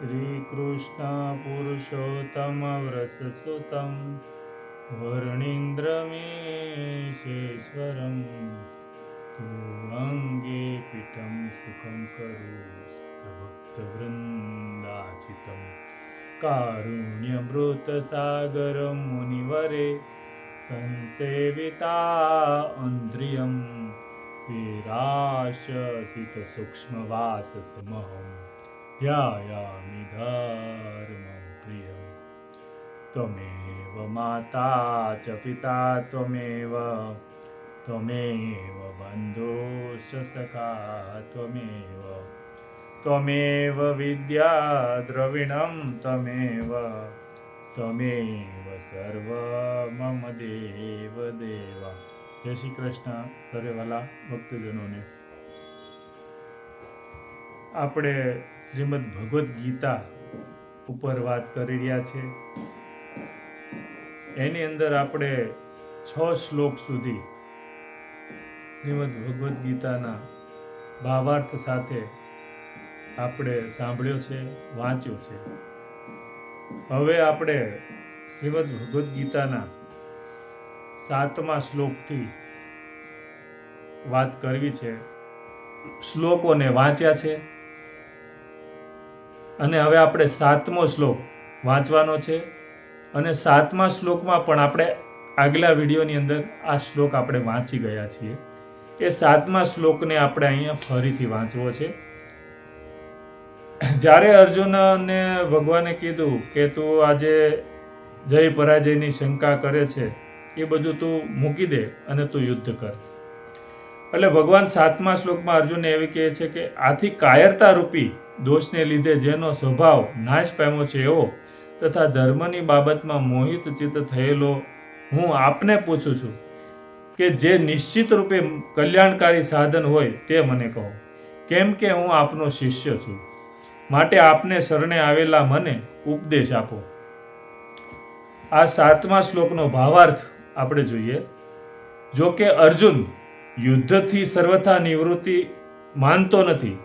श्रीकृष्णपुरुषोत्तमव्रससुतं वरुणीन्द्रमेशेश्वरं तुरङ्गे पीठं सुखं करीष्टभक्तवृन्दाचितं कारुण्यमृतसागरं मुनिवरे संसेविता इन्द्रियं श्रीराशसितसूक्ष्मवाससमहम् ध्यायामि धर्मं प्रियं त्वमेव माता च पिता त्वमेव त्वमेव बन्धुश्च सखा त्वमेव त्वमेव विद्या द्रविणं त्वमेव त्वमेव સર્વ મમ દેવ દેવા જય શ્રી કૃષ્ણ સર્વેવાલા ભક્તજનોને આપણે શ્રીમદ ભગવદ્ ગીતા ઉપર વાત કરી રહ્યા છે. એની અંદર આપણે છ શ્લોક સુધી શ્રીમદ ભગવદ્ ગીતાના ભાવાર્થ સાથે આપણે સાંભળ્યો છે, વાંચ્યો છે. હવે આપણે શ્રીમદ ભગવદ્ ગીતાના સાતમા શ્લોકથી વાત કરવી છે. શ્લોકોને વાંચ્યા છે. અને હવે આપણે સાતમો શ્લોક વાંચવાનો છે. અને સાતમા શ્લોકમાં પણ આપણે આગલા વિડીયોની અંદર આ શ્લોક આપણે વાંચી ગયા છીએ. એ સાતમા શ્લોકને આપણે અહીંયા ફરીથી વાંચવો છે. જ્યારે અર્જુનને ભગવાને કીધું કે તું આજે જય પરાજયની શંકા કરે છે, એ બધું તું મૂકી દે અને તું યુદ્ધ કર. એટલે ભગવાન સાતમા શ્લોકમાં અર્જુનને એવી કહે છે કે આથી કાયરતા રૂપી દોષને લીધે જેનો સ્વભાવ નાશ પામ્યો છે એવો તથા ધર્મની બાબતમાં મોહિત ચિત્ત થયેલો હું આપને પૂછું છું કે જે નિશ્ચિત રૂપે કલ્યાણકારી સાધન હોય તે મને કહો. કેમ કે હું આપનો શિષ્ય છું. માટે આપને શરણે આવેલા મને ઉપદેશ આપો. આ સાતમા શ્લોકનો ભાવાર્થ આપણે જોઈએ. જો કે અર્જુન યુદ્ધથી સર્વથા નિવૃત્તિ માનતો નથી.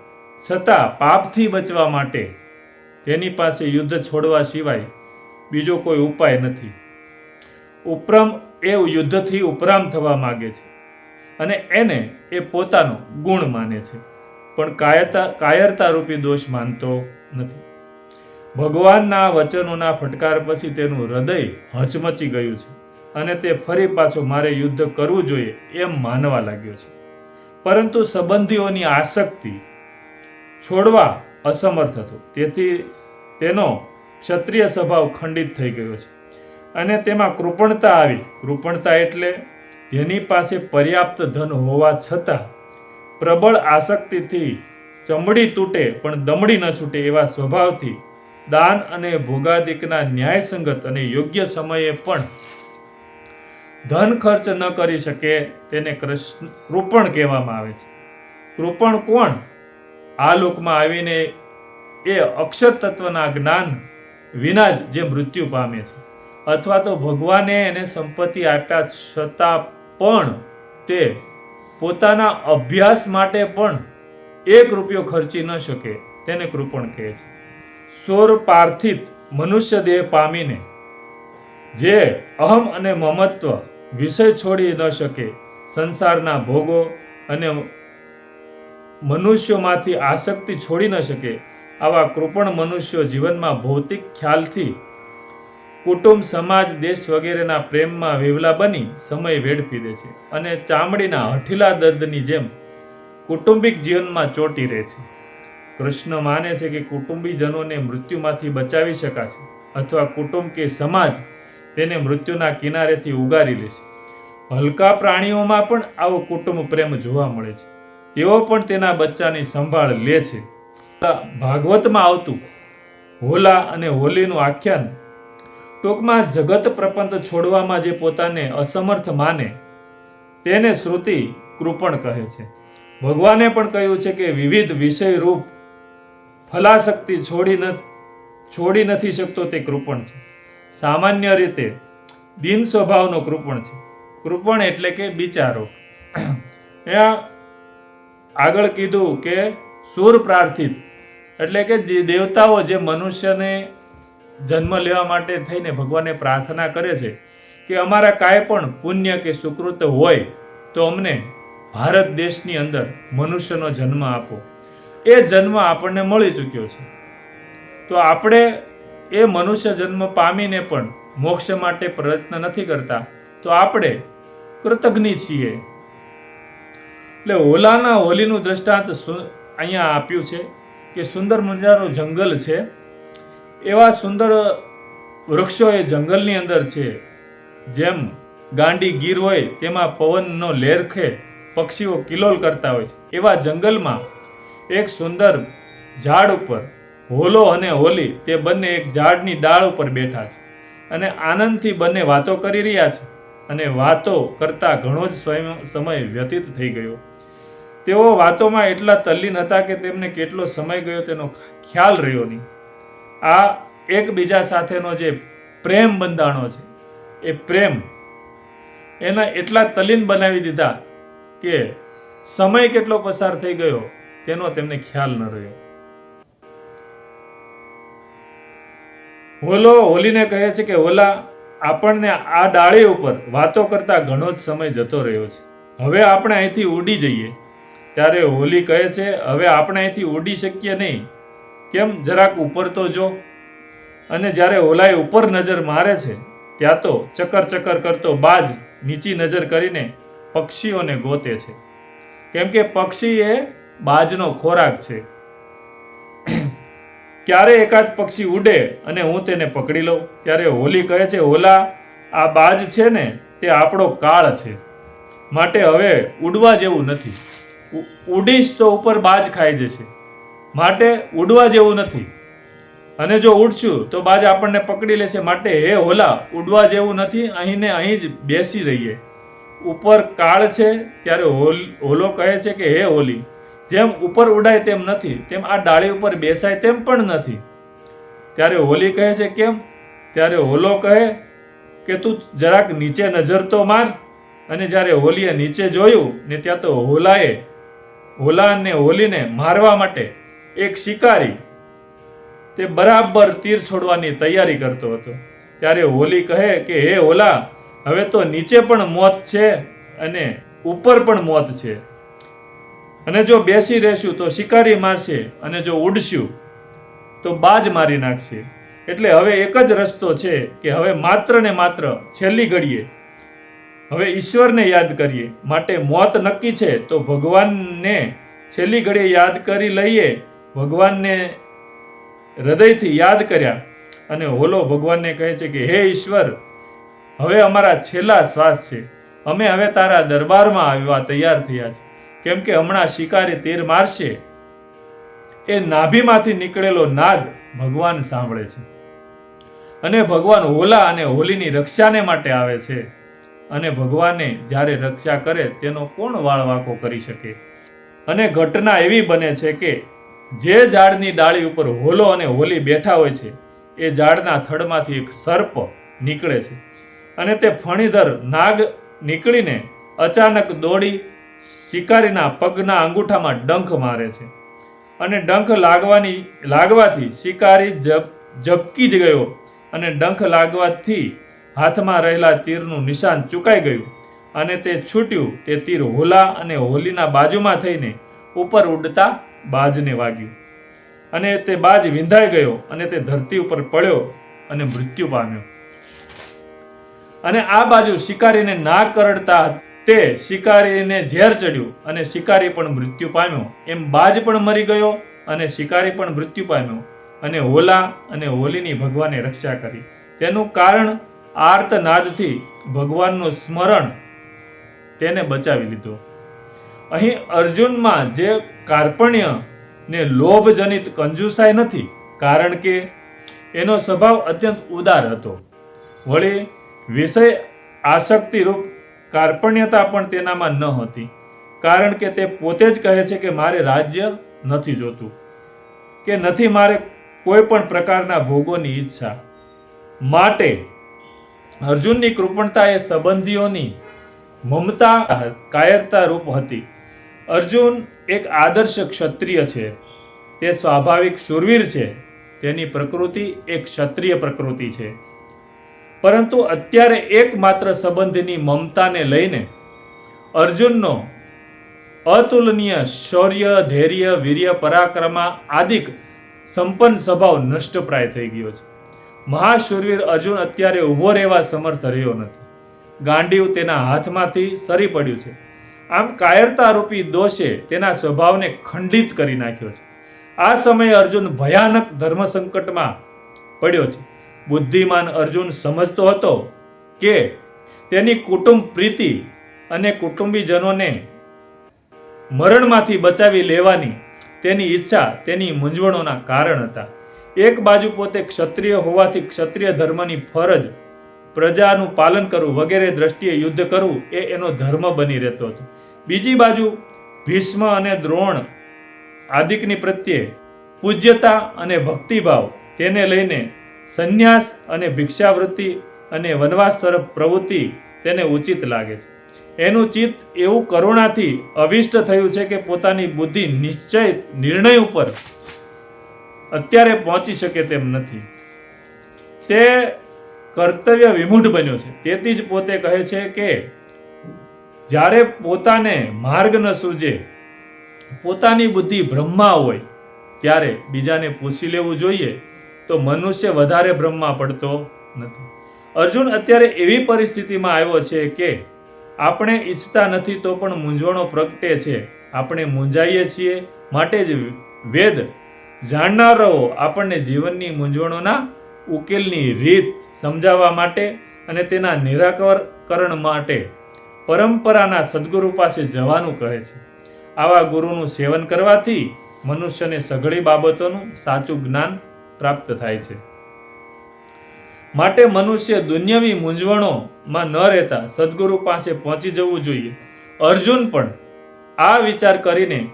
છતાં પાપથી બચવા માટે તેની પાસે યુદ્ધ છોડવા સિવાય બીજો કોઈ ઉપાય નથી. ઉપરમ એ યુદ્ધથી ઉપરામ થવા માગે છે અને એને એ પોતાનો ગુણ માને છે, પણ કાયતા કાયરતા રૂપી દોષ માનતો નથી. ભગવાનના વચનોના ફટકાર પછી તેનું હૃદય હચમચી ગયું છે. અને તે ફરી પાછો મારે યુદ્ધ કરવું જોઈએ એમ માનવા લાગ્યો છે. પરંતુ સંબંધીઓની આસક્તિ છોડવા અસમર્થ હતો. તેથી તેનો ક્ષત્રિય સ્વભાવ ખંડિત થઈ ગયો છે. અને તેમાં કૃપણતા આવી. કૃપણતા એટલે જેની પાસે પર્યાપ્ત ધન હોવા છતાં પ્રબળ આસક્તિથી ચમડી તૂટે પણ દમડી ન છૂટે એવા સ્વભાવથી દાન અને ભોગાદિકના ન્યાયસંગત અને યોગ્ય સમયે પણ ધન ખર્ચ ન કરી શકે તેને કૃષ્ણ કૃપણ કહેવામાં આવે છે. કૃપણ કોણ? આ લોકમાં આવીને એ અક્ષર તત્વના જ્ઞાન વિના જ જે મૃત્યુ પામે છે. અથવા તો ભગવાને એને સંપત્તિ આપ્યા છતાં પણ તે પોતાના અભ્યાસ માટે પણ એક રૂપિયો ખર્ચી ન શકે તેને કૃપણ કહે છે. સોર પાર્થિત મનુષ્ય દેહ પામીને જે અહમ અને મમત્વ વિષય છોડી ન શકે. સંસારના ભોગો અને મનુષ્યોમાંથી આસક્તિ છોડી ન શકે. આવા કૃપણ મનુષ્યો જીવનમાં ભૌતિક ખ્યાલથી કુટુંબ, સમાજ, દેશ વગેરેના પ્રેમમાં વેવલા બની સમય વેડફી દે છે અને ચામડીના હઠીલા દર્દની જેમ કુટુંબિક જીવનમાં ચોંટી રહે છે. કૃષ્ણ માને છે કે કુટુંબીજનોને મૃત્યુમાંથી બચાવી શકાશે અથવા કુટુંબ કે સમાજ તેને મૃત્યુના કિનારેથી ઉગારી લેશે હલકા પ્રાણીઓમાં પણ આવો કુટુંબ પ્રેમ જોવા મળે છે. તેઓ પણ તેના બચ્ચાની સંભાળ લે છે. ભાગવતમાં આવતું, હોલા અને હોલીનું આખ્યાન ટૂંકમાં જગત પ્રપંચ છોડવામાં જે પોતાને અસમર્થ માને, તેને શ્રુતિ કૃપણ કહે છે. ભગવાને પણ કહ્યું છે કે વિવિધ વિષય રૂપ ફલાશક્તિ છોડી ન, છોડી નથી શકતો તે કૃપણ છે. સામાન્ય રીતે દિન સ્વભાવનો કૃપણ છે. કૃપણ એટલે કે બિચારો. અહીંયા આગળ કીધું કે સુર પ્રાર્થિત. એટલે કે દેવતાઓ જે મનુષ્યને જન્મ લેવા માટે થઈને ભગવાનને પ્રાર્થના કરે છે કે અમારા કાંઈ પણ પુણ્ય કે સુકૃત હોય તો અમને ભારત દેશની અંદર મનુષ્યનો જન્મ આપો. એ જન્મ આપણને મળી ચૂક્યો છે. તો આપણે એ મનુષ્ય જન્મ પામીને પણ મોક્ષ માટે પ્રયત્ન નથી કરતા, તો આપણે કૃતજ્ઞ છીએ. એટલે હોલાના હોલીનું દ્રષ્ટાંત અહીંયા આપ્યું છે કે સુંદર મજાનું જંગલ છે. એવા સુંદર વૃક્ષો એ જંગલની અંદર છે. જેમ ગાંડી ગીર હોય, તેમાં પવનનો લેરખે પક્ષીઓ કિલોલ કરતા હોય છે. એવા જંગલમાં એક સુંદર ઝાડ ઉપર હોલો અને હોલી તે બંને એક ઝાડની ડાળ ઉપર બેઠા છે અને આનંદથી બંને વાતો કરી રહ્યા છે અને વાતો કરતા ઘણો જ સ્વયં સમય વ્યતીત થઈ ગયો. તેઓ વાતોમાં એટલા તલ્લીન હતા કે તેમને કેટલો સમય ગયો તેનો ખ્યાલ રહ્યો નહીં. આ એકબીજા સાથેનો જે પ્રેમ બંધાણો છે, એ પ્રેમ એના એટલા તલ્લીન બનાવી દીધા કે સમય કેટલો પસાર થઈ ગયો તેનો તેમને ખ્યાલ ન રહ્યો. હોલો હોલીને કહે છે કે, હોલા, આપણને આ ડાળી ઉપર વાતો કરતા ઘણો જ સમય જતો રહ્યો છે. હવે આપણે અહીંથી ઉડી જઈએ. ત્યારે હોલી કહે છે, હવે આપણે અહીંથી ઉડી શકીએ નહીં. કેમ? જરાક ઉપર તો જો. અને જ્યારે હોલાએ ઉપર નજર મારે છે, ત્યાં તો ચક્કર ચક્કર કરતો બાજ નીચી નજર કરીને પક્ષીઓને ગોતે છે. કેમ કે પક્ષી એ બાજનો ખોરાક છે. ક્યારે એકાદ પક્ષી ઉડે અને હું તેને પકડી લઉં? ત્યારે હોલી કહે છે, હોલા, આ બાજ છે ને, તે આપણો કાળ છે. માટે હવે ઉડવા જેવું નથી. ઉડીશ તો ઉપર બાજ ખાઈ જશે. માટે ઉડવા જેવું નથી. અને જો ઉડશું, તો બાજ આપણને પકડી લેશે. માટે હે હોલા, ઉડવા જેવું નથી, અહીં ને અહીં જ બેસી રહીએ. ઉપર કાળ છે, ત્યારે હોલ, હોલો કહે છે કે, હે હોલી જેમ ઉપર ઉડાય તેમ નથી, તેમ આ ડાળી ઉપર બેસાય તેમ પણ નથી. ત્યારે હોલી કહે છે કેમ? ત્યારે હોલો કહે કે તું જરાક નીચે નજર તો માર, અને જ્યારે હોલીએ નીચે જોયું ને ત્યાં તો હોલાએ હોલા અને હોલીને મારવા માટે એક શિકારી તે બરાબર તીર છોડવાની તૈયારી કરતો હતો. ત્યારે હોલી કહે કે, હે હોલા, હવે તો નીચે પણ મોત છે અને ઉપર પણ મોત છે. અને જો બેસી રહેશું તો શિકારી મારશે અને જો ઉડશું તો બાજ મારી નાખશે. એટલે હવે એક જ રસ્તો છે કે હવે માત્ર ને માત્ર છેલ્લી ઘડીએ હવે ઈશ્વરને યાદ કરીએ. માટે મોત નક્કી છે તો ભગવાનને છેલ્લી ઘડીએ યાદ કરી લઈએ. ભગવાનને હૃદયથી યાદ કર્યા. અને હોલો ભગવાનને કહે છે કે, હે ઈશ્વર, હવે અમારા છેલ્લા શ્વાસ છે. અમે હવે તારા દરબારમાં આવવા તૈયાર થયા છે. કેમ કે હમણાં શિકારી તીર મારશે, એ નાભીમાંથી નીકળેલો નાદ ભગવાન સાંભળે છે. અને ભગવાન હોલા અને હોલીની રક્ષાને માટે આવે છે. અને ભગવાને જ્યારે રક્ષા કરે, તેનો કોણ વાળ વાંકો કરી શકે? અને ઘટના એવી બને છે કે જે ઝાડની ડાળી ઉપર હોલો અને હોલી બેઠા હોય છે, એ ઝાડના થડમાંથી એક સર્પ નીકળે છે. અને તે ફણીધર નાગ નીકળીને અચાનક દોડી શિકારીના પગના અંગૂઠામાં ડંખ મારે છે. અને ડંખ લાગવાની, લાગવાથી શિકારી જપ જ ગયો અને ડંખ લાગવાથી હાથમાં રહેલા તીરનું નિશાન ચૂકાઈ ગયું અને તે છૂટ્યું. તે તીર હોલા અને હોલીના બાજુમાં થઈને ઉપર ઉડતા બાજને વાગ્યું. અને તે બાજ વિંધાઈ ગયો અને તે ધરતી ઉપર પડ્યો અને મૃત્યુ પામ્યો. અને આ બાજુ શિકારીને ના કરડતા તે શિકારીને ઝેર ચડ્યું અને શિકારી પણ મૃત્યુ પામ્યો. એમ બાજ પણ મરી ગયો અને શિકારી પણ મૃત્યુ પામ્યો અને હોલા અને હોલીની ભગવાને રક્ષા કરી. તેનું કારણ આર્તનાદથી ભગવાનનું સ્મરણ તેને બચાવી લીધો. અહીં અર્જુનમાં જે કાર્પણ્ય ને લોભજનિત કંજુસાઈ નથી, કારણ કે એનો સ્વભાવ અત્યંત ઉદાર હતો. વળી વિષય આસક્તિ રૂપ કાર્પણ્યતા પણ તેનામાં ન હતી. કારણ કે તે પોતે જ કહે છે કે મારે રાજ્ય નથી જોતું, કે નથી મારે કોઈ પણ પ્રકારના ભોગોની ઈચ્છા. માટે અર્જુનની કૃપણતા એ સંબંધીઓની મમતા કાયરતા રૂપ હતી. અર્જુન એક આદર્શ ક્ષત્રિય છે. તે સ્વાભાવિક શૂરવીર છે. તેની પ્રકૃતિ એક ક્ષત્રિય પ્રકૃતિ છે. પરંતુ અત્યારે એકમાત્ર સંબંધની મમતાને લઈને અર્જુનનો અતુલનીય શૌર્ય, ધૈર્ય, વીર્ય, પરાક્રમા આદિક સંપન્ન સ્વભાવ નષ્ટપ્રાય થઈ ગયો છે. મહાશૂરવીર અર્જુન અત્યારે ઊભો રહેવા સમર્થ રહ્યો નથી. ગાંડીવ તેના હાથમાંથી સરી પડ્યું છે. આમ કાયરતા રૂપી દોષે તેના સ્વભાવને ખંડિત કરી નાખ્યો છે. આ સમયે અર્જુન ભયાનક ધર્મ સંકટમાં પડ્યો છે. બુદ્ધિમાન અર્જુન સમજતો હતો કે તેની કુટુંબ પ્રીતિ અને કુટુંબીજનોને મરણમાંથી બચાવી લેવાની તેની ઈચ્છા તેની મૂંઝવણોના કારણ હતા. એક બાજુ પોતે ક્ષત્રિય હોવાથી ક્ષત્રિય ધર્મની ફરજ પ્રજાનું પાલન કરવું વગેરે દ્રષ્ટિએ યુદ્ધ કરવું એ એનો ધર્મ બની રહેતો હતો. બીજી બાજુ ભીષ્મ અને દ્રોણ આદિકની પ્રત્યે પૂજ્યતા અને ભક્તિભાવ તેને લઈને સંન્યાસ અને ભિક્ષાવૃત્તિ અને વનવાસ તરફ પ્રવૃત્તિ તેને ઉચિત લાગે છે. એનું ચિત્ત એવું કરુણાથી અવિષ્ટ થયું છે કે પોતાની બુદ્ધિ નિશ્ચય નિર્ણય ઉપર અત્યારે પહોંચી શકે તેમ નથી. તે કર્તવ્ય વિમૂઢ બન્યો છે. તેથી જ પોતે કહે છે કે જ્યારે પોતાને માર્ગ ન સૂજે, પોતાની બુદ્ધિ બ્રહ્મા હોય, ત્યારે બીજાને પૂછી લેવું જોઈએ તો મનુષ્ય વધારે ભ્રમમાં પડતો નથી. અર્જુન અત્યારે એવી પરિસ્થિતિમાં આવ્યો છે કે આપણે ઈચ્છતા નથી તો પણ મૂંઝવણો પ્રગટે છે. આપણે મૂંઝાઈએ છીએ. માટે જ વેદ જાણનારો આપણને જીવનની મૂંઝવણોના ઉકેલની રીત સમજાવવા માટે અને તેના નિરાકરણ માટે પરંપરાના સદગુરુ પાસે જવાનું કહે છે. આવા ગુરુનું સેવન કરવાથી મનુષ્યને સઘળી બાબતોનું સાચું જ્ઞાન પ્રાપ્ત થાય છે. માટે મનુષ્ય દુન્યવી મૂંઝવણોમાં ન રહેતા સદગુરુ પાસે પહોંચી જવું જોઈએ. અર્જુન પણ આ વિચાર કરીને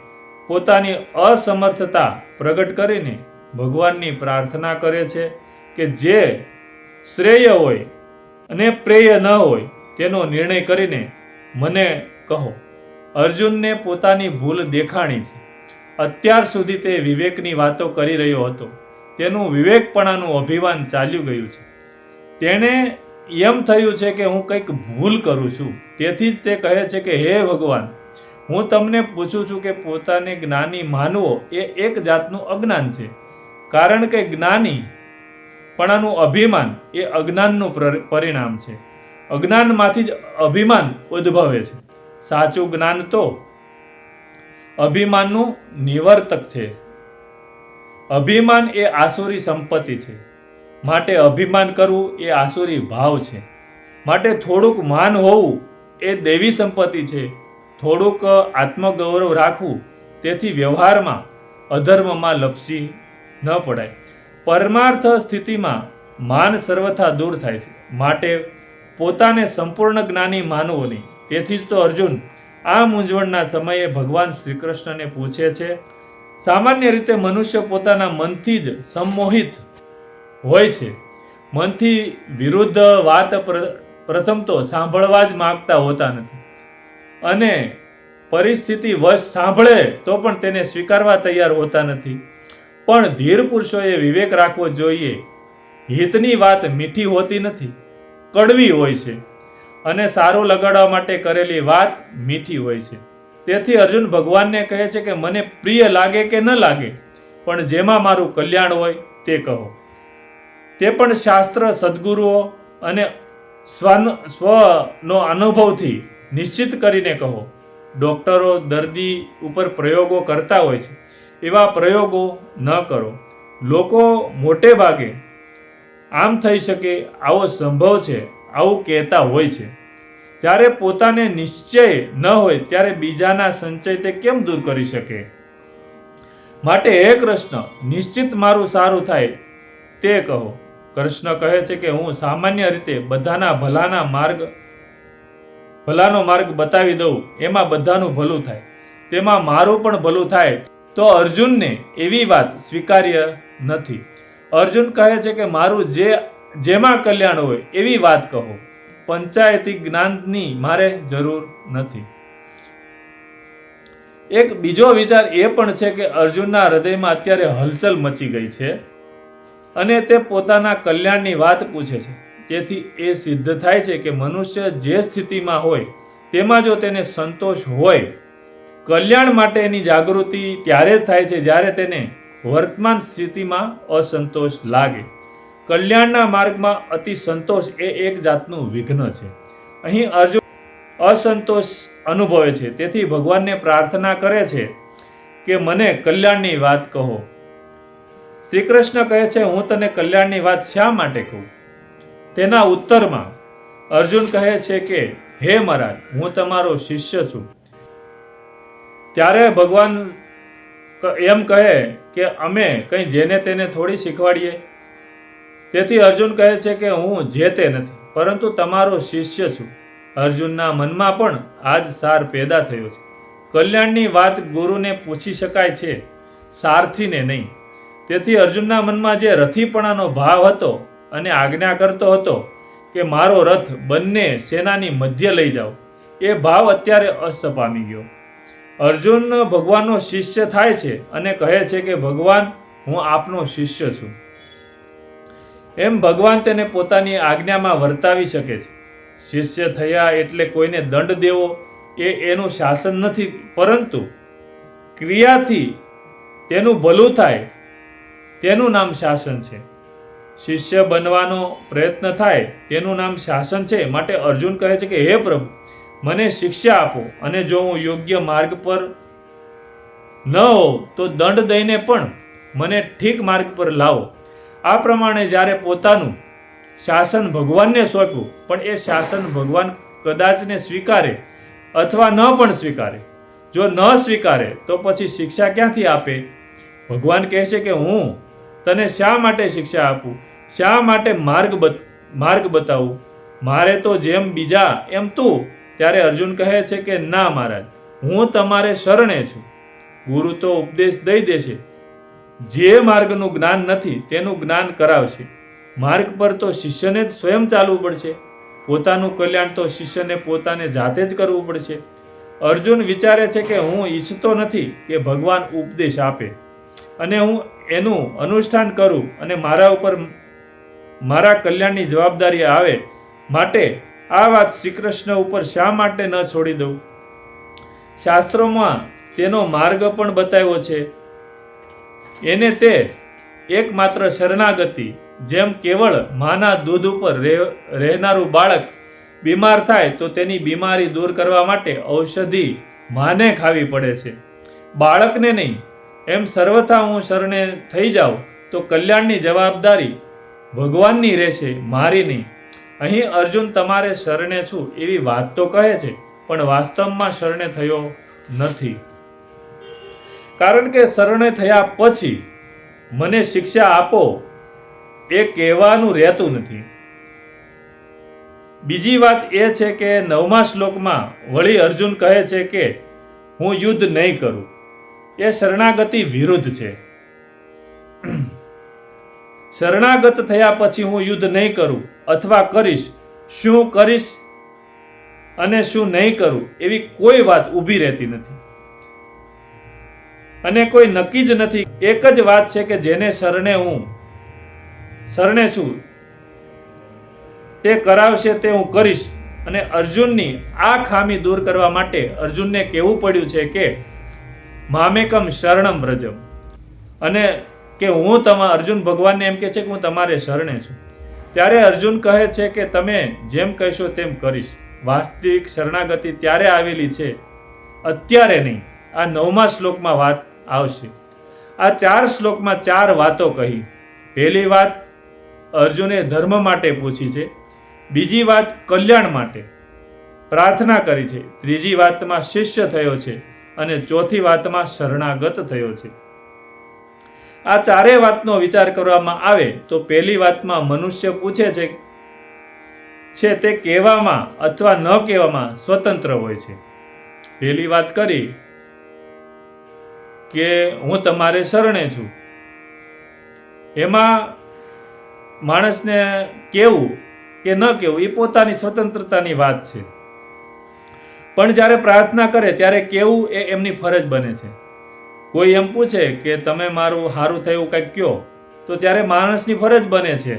પોતાની અસમર્થતા પ્રગટ કરીને ભગવાનની પ્રાર્થના કરે છે કે જે શ્રેય હોય અને પ્રેય ન હોય તેનો નિર્ણય કરીને મને કહો. અર્જુનને પોતાની ભૂલ દેખાણી છે. અત્યાર સુધી તે વિવેકની વાતો કરી રહ્યો હતો. તેનું વિવેકપણાનું અભિમાન ચાલ્યું ગયું છે. તેણે એમ થયું છે કે હું કંઈક ભૂલ કરું છું. તેથી જ તે કહે છે કે, હે ભગવાન, હું તમને પૂછું છું કે પોતાને જ્ઞાની માનવો એ એક જાતનું અજ્ઞાન છે. કારણ કે જ્ઞાની પણાનું અભિમાન એ અજ્ઞાનનું પરિણામ છે. અજ્ઞાનમાંથી જ અભિમાન ઉદ્ભવે છે. સાચું જ્ઞાન તો અભિમાનનું નિવર્તક છે. અભિમાન એ આસુરી સંપત્તિ છે. માટે અભિમાન કરવું એ આસુરી ભાવ છે. માટે થોડુંક માન હોવું એ દેવી સંપત્તિ છે. થોડુંક આત્મગૌરવ રાખવું તેથી વ્યવહારમાં, અધર્મમાં લપસી ન પડાય. પરમાર્થ સ્થિતિમાં માન સર્વથા દૂર થાય છે. માટે પોતાને સંપૂર્ણ જ્ઞાની માનવો નહીં. તેથી જ તો અર્જુન આ મૂંઝવણના સમયે ભગવાન શ્રી કૃષ્ણને પૂછે છે સામાન્ય રીતે મનુષ્ય પોતાના મનથી જ સંમોહિત હોય છે. મનથી વિરુદ્ધ વાત પ્ર- પ્રથમ તો સાંભળવા જ માગતા હોતા નથી. અને પરિસ્થિતિ વશ સાંભળે તો પણ તેને સ્વીકારવા તૈયાર હોતા નથી. પણ ધીર પુરુષોએ વિવેક રાખવો જોઈએ. હિતની વાત મીઠી હોતી નથી, કડવી હોય છે. અને સારું લગાડવા માટે કરેલી વાત મીઠી હોય છે. તેથી અર્જુન ભગવાનને કહે છે કે મને પ્રિય લાગે કે ન લાગે, પણ જેમાં મારું કલ્યાણ હોય તે કહો. તે પણ શાસ્ત્ર સદગુરુઓ અને સ્વન સ્વનો અનુભવથી નિશ્ચિત કરીને કહો. ડોક્ટરો દર્દી ઉપર પ્રયોગો કરતા હોય છે, એવા પ્રયોગો ન કરો. લોકો મોટે ભાગે, આમ થઈ શકે, આવો સંભવ છે, આવું કહેતા હોય છે. જ્યારે પોતાને નિશ્ચય ન હોય, ત્યારે બીજાના સંચય તે કેમ દૂર કરી શકે? માટે હે કૃષ્ણ, નિશ્ચિત મારું સારું થાય, તે કહો. કૃષ્ણ કહે છે કે હું સામાન્ય રીતે બધાના ભલાના માર્ગ, ભલાનો માર્ગ બતાવી દઉં, એમાં બધાનું ભલું થાય. તેમાં મારું પણ ભલું થાય, તો અર્જુનને એવી વાત સ્વીકાર્ય નથી. અર્જુન કહે છે કે મારું જે, જેમાં કલ્યાણ હોય, એવી વાત કહો. પંચાયતી જ્ઞાનની મારે જરૂર નથી. એક બીજો વિચાર એ પણ છે કે અર્જુનના હૃદયમાં અત્યારે હલચલ મચી ગઈ છે અને તે પોતાના કલ્યાણની વાત પૂછે છે. તેથી એ સિદ્ધ થાય છે કે મનુષ્ય જે સ્થિતિમાં હોય, તેમાં જો તેને સંતોષ હોય, કલ્યાણ માટેની જાગૃતિ ત્યારે જ થાય છે જ્યારે તેને વર્તમાન સ્થિતિમાં અસંતોષ લાગે. કલ્યાણના માર્ગમાં અતિ સંતોષ એ એક જાતનું વિઘ્ન છે. અહીં અર્જુન અસંતોષ અનુભવે છે. તેથી ભગવાનને પ્રાર્થના કરે છે કે મને કલ્યાણની વાત કહો. શ્રી કૃષ્ણ કહે છે, હું તને કલ્યાણની વાત શા માટે કહું? તેના ઉત્તરમાં અર્જુન કહે છે કે, હે મહારાજ, હું તમારો શિષ્ય છું. ત્યારે ભગવાન એમ કહે કે, અમે કંઈ જેને તેને થોડી શીખવાડીએ? તેથી અર્જુન કહે છે કે હું જે તે નથી, પરંતુ તમારો શિષ્ય છું. અર્જુનના મનમાં પણ આ જ સાર પેદા થયો છે. કલ્યાણની વાત ગુરુને પૂછી શકાય છે, સારથીને નહીં. તેથી અર્જુનના મનમાં જે રથીપણાનો ભાવ હતો અને આજ્ઞા કરતો હતો કે મારો રથ બંને સેનાની મધ્ય લઈ જાઓ, એ ભાવ અત્યારે અસ્ત પામી ગયો. અર્જુન ભગવાનનો શિષ્ય થાય છે અને કહે છે કે ભગવાન, હું આપનો શિષ્ય છું. એમ ભગવાન તેને પોતાની આજ્ઞામાં વર્તાવી શકે છે. શિષ્ય થયા એટલે કોઈને દંડ દેવો એ એનું શાસન નથી, પરંતુ ક્રિયાથી તેનું ભલું થાય, તેનું નામ શાસન છે. શિષ્ય બનવાનો પ્રયત્ન થાય, તેનું નામ શાસન છે, માટે અર્જુન કહે છે કે, હે પ્રભુ, મને શિક્ષા આપો અને જો હું યોગ્ય માર્ગ પર ન હોઉં તો દંડ દઈને પણ મને ઠીક માર્ગ પર લાવો. આ પ્રમાણે જ્યારે પોતાનું શાસન ભગવાનને સોંપ્યું, પણ એ શાસન ભગવાન કદાચને સ્વીકારે અથવા ન પણ સ્વીકારે. જો ન સ્વીકારે, તો પછી શિક્ષા ક્યાંથી આપે? ભગવાન કહે છે કે હું તને શા માટે શિક્ષા આપું? શા માટે માર્ગ માર્ગ બતાવું? મારે તો જેમ બીજા, એમ તું. ત્યારે અર્જુન કહે છે કે ના મહારાજ, હું તમારે શરણે છું. ગુરુ તો ઉપદેશ દઈ દેશે. જે માર્ગનું જ્ઞાન નથી, તેનું જ્ઞાન કરાવશે. માર્ગ પર તો શિષ્યને જ સ્વયં ચાલવું પડશે. પોતાનું કલ્યાણ તો શિષ્યને પોતાને જાતે જ કરવું પડશે. અર્જુન વિચારે છે કે હું ઈચ્છતો નથી કે ભગવાન ઉપદેશ આપે. અને હું એનું અનુષ્ઠાન કરું અને મારા ઉપર મારા કલ્યાણની જવાબદારી આવે માટે આ વાત શ્રી કૃષ્ણ ઉપર શા માટે ન છોડી દઉં? શાસ્ત્રોમાં તેનો માર્ગ પણ બતાવ્યો છે. એને તે એકમાત્ર શરણાગતિ, જેમ કેવળ માના દૂધ ઉપર રહે- રહેનારું બાળક બીમાર થાય તો તેની બીમારી દૂર કરવા માટે ઔષધિ માને ખાવી પડે છે. બાળકને નહીં, એમ સર્વથા હું શરણે થઈ જાઉં તો કલ્યાણની જવાબદારી ભગવાનની રહેશે, મારી નહીં. અહીં અર્જુન તમારે શરણે છું એવી વાત તો કહે છે, પણ વાસ્તવમાં શરણે થયો નથી. કારણ કે શરણે થયા પછી મને શિક્ષા આપો એ કહેવાનું રહેતું નથી. બીજી વાત એ છે કે નવમા શ્લોકમાં વળી અર્જુન કહે છે કે હું યુદ્ધ નહીં કરું. એ શરણાગતિ વિરુદ્ધ છે. શરણાગત થયા પછી હું યુદ્ધ નહીં કરું અથવા કરીશ, શું કરીશ અને શું નહીં કરું એવી કોઈ વાત ઊભી રહેતી નથી. અને કોઈ નક્કી જ નથી. એક જ વાત છે કે જેને શરણે હું, શરણે છું, તે કરાવશે તે હું કરીશ. અને અર્જુનની આ ખામી દૂર કરવા માટે અર્જુનને કહેવું પડ્યું છે કે, મામેકમ શરણમ વ્રજમ. અને કે હું તમા, અર્જુન ભગવાનને એમ કહે છે કે હું તમારે શરણે છું. ત્યારે અર્જુન કહે છે કે, તમે જેમ કહેશો તેમ કરીશ. વાસ્તવિક શરણાગતિ ત્યારે આવેલી છે અત્યારે નહીં. આ નવમા શ્લોકમાં વાત આવશે. આ ચાર શ્લોકમાં ચાર વાતો કહી. પહેલી વાત, અર્જુને ધર્મ માટે પૂછી છે. બીજી વાત, કલ્યાણ માટે. પ્રાર્થના કરી છે. ત્રીજી વાતમાં શિષ્ય થયો છે અને ચોથી વાતમાં શરણાગત થયો છે. આ ચારેય વાતનો વિચાર કરવામાં આવે તો પહેલી વાતમાં મનુષ્ય પૂછે છે છે તે કહેવામાં અથવા ન કહેવામાં સ્વતંત્ર હોય છે. પહેલી વાત કરી કે હું તમારે શરણે છું. એમાં માણસને કેવું કે ન કેવું એ પોતાની સ્વતંત્રતાની વાત છે. પણ જ્યારે પ્રાર્થના કરે ત્યારે કેવું એ એમની ફરજ બને છે. કોઈ એમ પૂછે કે તમે મારું સારું થયું કંઈક કયો, તો ત્યારે માણસની ફરજ બને છે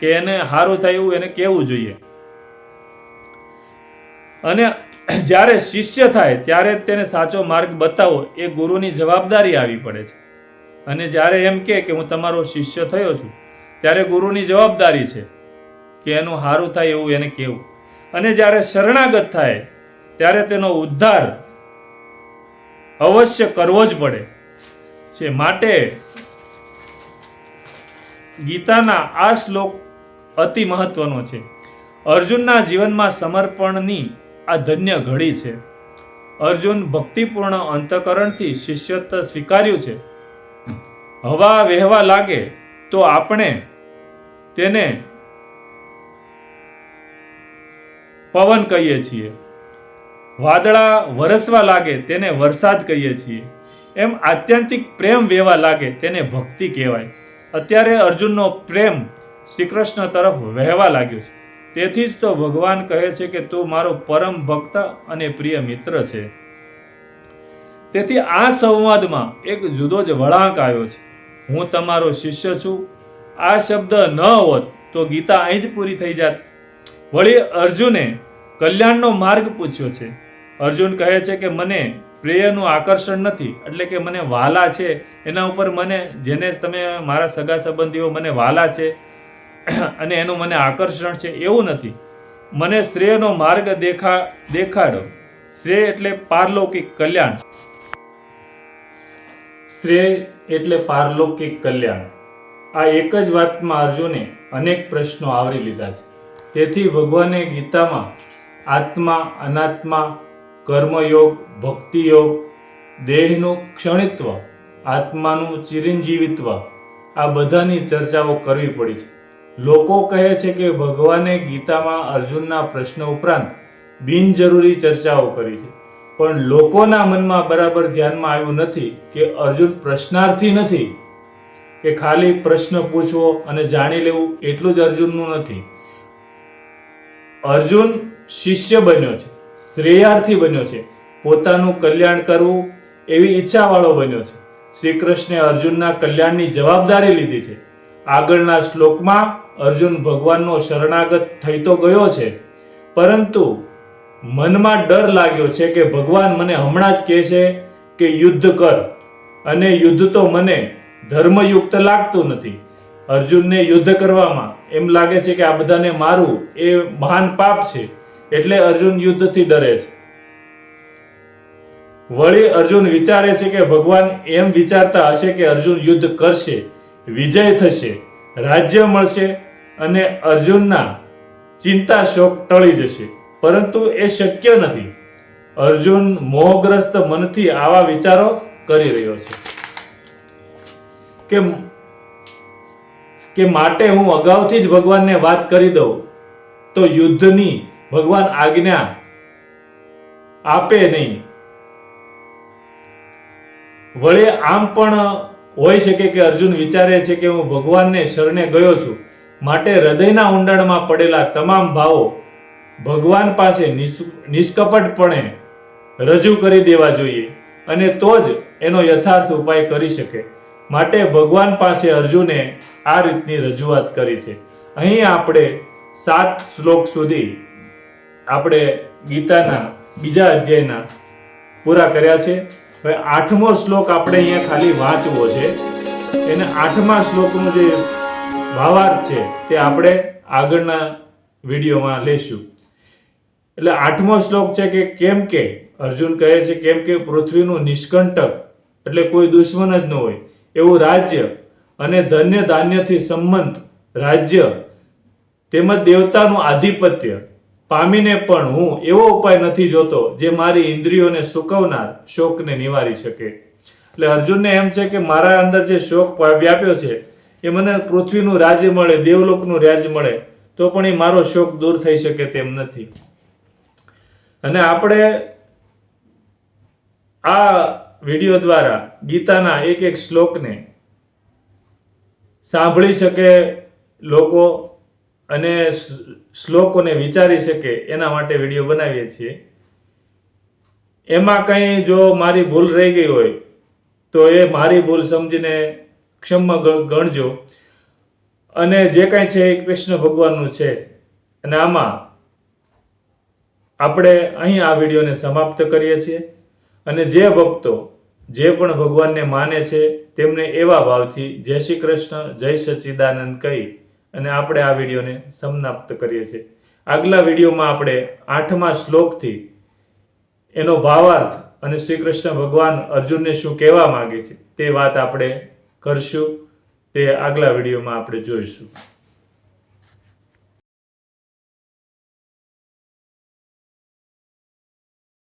કે એને સારું થયું એને કેવું જોઈએ. અને જ્યારે શિષ્ય થાય ત્યારે તેને સાચો માર્ગ બતાવો, એ ગુરુની જવાબદારી આવી પડે છે. અને જ્યારે એમ કે કે હું તમારો શિષ્ય થયો છું, ત્યારે ગુરુની જવાબદારી છે કે એનું સારું થાય એવું એને કેવું અને જ્યારે શરણાગત થાય, ત્યારે તેનો ઉદ્ધાર અવશ્ય કરવો જ પડે છે. માટે ગીતાના આ શ્લોક અતિ મહત્વનો છે. અર્જુનના જીવનમાં સમર્પણની આ ધન્ય ઘડી છે. અર્જુન ભક્તિપૂર્ણ અંતકરણથી શિષ્યત્વ સ્વીકાર્યું છે. હવા વહેવા લાગે તો આપણે તેને પવન કહીએ છીએ. વાદળા વરસવા લાગે તેને વરસાદ કહીએ છીએ. એમ આત્યંતિક પ્રેમ વહેવા લાગે તેને ભક્તિ કહેવાય. અત્યારે અર્જુનનો પ્રેમ શ્રી કૃષ્ણ તરફ વહેવા લાગ્યો છે. તેથી જ તો ભગવાન કહે છે કે તું મારો પરમ ભક્ત અને પ્રિય મિત્ર છે. તેથી આ સંવાદમાં એક જુદો જ વળાંક આવ્યો છે. હું તમારો શિષ્ય છું. આ શબ્દ ન હોત તો ગીતા અહીં જ પૂરી થઈ જાત. વળી અર્જુને કલ્યાણનો માર્ગ પૂછ્યો છે. અર્જુન કહે છે કે મને પ્રિયનું આકર્ષણ નથી, એટલે કે મને વાલા છે. એના ઉપર મને, જેને તમે મારા સગા સંબંધીઓ, મને વાલા છે અને એનું મને આકર્ષણ છે એવું નથી. મને શ્રેયનો માર્ગ દેખા, દેખાડો. શ્રેય એટલે પારલૌકિક કલ્યાણ. શ્રેય એટલે પારલૌકિક કલ્યાણ. આ એક જ વાતમાં અર્જુને અનેક પ્રશ્નો આવરી લીધા છે. તેથી ભગવાને ગીતામાં આત્મા, અનાત્મા, કર્મયોગ, ભક્તિયોગ, દેહનું ક્ષણિત્વ, આત્માનું ચિરંજીવિત્વ આ બધાની ચર્ચાઓ કરવી પડી છે. લોકો કહે છે કે ભગવાને ગીતામાં અર્જુનના પ્રશ્ન ઉપરાંત બિનજરૂરી ચર્ચાઓ કરી છે. પણ લોકોના મનમાં બરાબર ધ્યાનમાં આવ્યું નથી કે અર્જુન પ્રશ્નાર્થી નથી કે ખાલી પ્રશ્ન પૂછવો અને જાણી લેવું એટલું જ અર્જુનનું નથી. અર્જુન શિષ્ય બન્યો છે, શ્રેયાર્થી બન્યો છે, પોતાનું કલ્યાણ કરવું એવી ઈચ્છાવાળો બન્યો છે. શ્રી કૃષ્ણે અર્જુનના કલ્યાણની જવાબદારી લીધી છે. આગળના શ્લોકમાં અર્જુન ભગવાનનો શરણાગત થઈ તો ગયો છે. પરંતુ મનમાં ડર લાગ્યો છે કે ભગવાન મને હમણાં જ કહે છે કે યુદ્ધ કર. અને યુદ્ધ તો મને ધર્મયુક્ત લાગતું નથી. અર્જુનને યુદ્ધ કરવામાં એમ લાગે છે કે આ બધાને મારવું એ મહાન પાપ છે. એટલે અર્જુન યુદ્ધથી ડરે છે. વળી અર્જુન વિચારે છે કે ભગવાન એમ વિચારતા હશે કે અર્જુન યુદ્ધ કરશે. વિજય થશે. રાજ્ય મળશે અને અર્જુનના ચિંતા શોક ટળી જશે. પરંતુ એ શક્ય નથી. અર્જુન મોહગ્રસ્ત મનથી આવા વિચારો કરી રહ્યો છે. કે કે માટે હું અગાઉથી જ ભગવાનને વાત કરી દઉં, તો યુદ્ધની ભગવાન આજ્ઞા આપે નહીં. વળી આમ પણ હોઈ શકે કે અર્જુન વિચારે છે કે હું ભગવાનને શરણે ગયો છું, માટે હૃદયના ઊંડાણમાં પડેલા તમામ ભાવો ભગવાન પાસે નિષ્કપટપણે રજૂ કરી દેવા જોઈએ અને તો જ એનો યથાર્થ ઉપાય કરી શકે. માટે ભગવાન પાસે અર્જુને આ રીતની રજૂઆત કરી છે. અહીં આપણે સાત શ્લોક સુધી આપણે ગીતાના બીજા અધ્યાયના પૂરા કર્યા છે. હવે આઠમો શ્લોક આપણે અહીંયા ખાલી વાંચવો છે. એને આઠમા શ્લોકનો જે ભાવાર્થ છે તે આપણે આગળના વિડીયોમાં લેશું. એટલે આઠમો શ્લોક છે કે કેમ કે? અર્જુન કહે છે, કેમ કે પૃથ્વીનું નિષ્કંટક એટલે કોઈ દુશ્મન જ ન હોય. એવું રાજ્ય અને ધન્ય ધાન્યથી સંબંધ રાજ્ય તેમજ દેવતાનું આધિપત્ય પામીને પણ હું એવો ઉપાય નથી જોતો જે મારી ઇન્દ્રિયોને સુકવનાર શોકને નિવારી શકે. એટલે અર્જુનને એમ છે કે મારા અંદર જે શોક વ્યાપ્યો છે, એ મને પૃથ્વીનું રાજ્ય મળે, દેવલોકનું રાજ્ય મળે, તો પણ એ મારો શોક દૂર થઈ શકે તેમ નથી. અને આપણે આ વીડિયો દ્વારા ગીતાના એક એક શ્લોકને સાંભળી શકે લોકો અને શ્લોકોને વિચારી શકે એના માટે વીડિયો બનાવીએ છીએ. એમાં કંઈ જો મારી ભૂલ રહી ગઈ હોય, તો એ મારી ભૂલ સમજીને ક્ષમા ગણજો. અને જે કાંઈ છે એ કૃષ્ણ ભગવાનનું છે. અને આમાં આપણે અહીં આ વિડીયોને સમાપ્ત કરીએ છીએ. અને જે ભક્તો જે પણ ભગવાનને માને છે, તેમને એવા ભાવથી જય શ્રી કૃષ્ણ, જય સચ્ચિદાનંદ કહી અને આપણે આ વિડીયોને સમાપ્ત કરીએ છીએ. આગલા વિડીયોમાં આપણે આઠમા શ્લોકથી એનો ભાવાર્થ અને શ્રી કૃષ્ણ ભગવાન અર્જુનને શું કહેવા માગે છે તે વાત આપણે કરશું. તે આગલા વિડીયોમાં આપણે જોઈશું.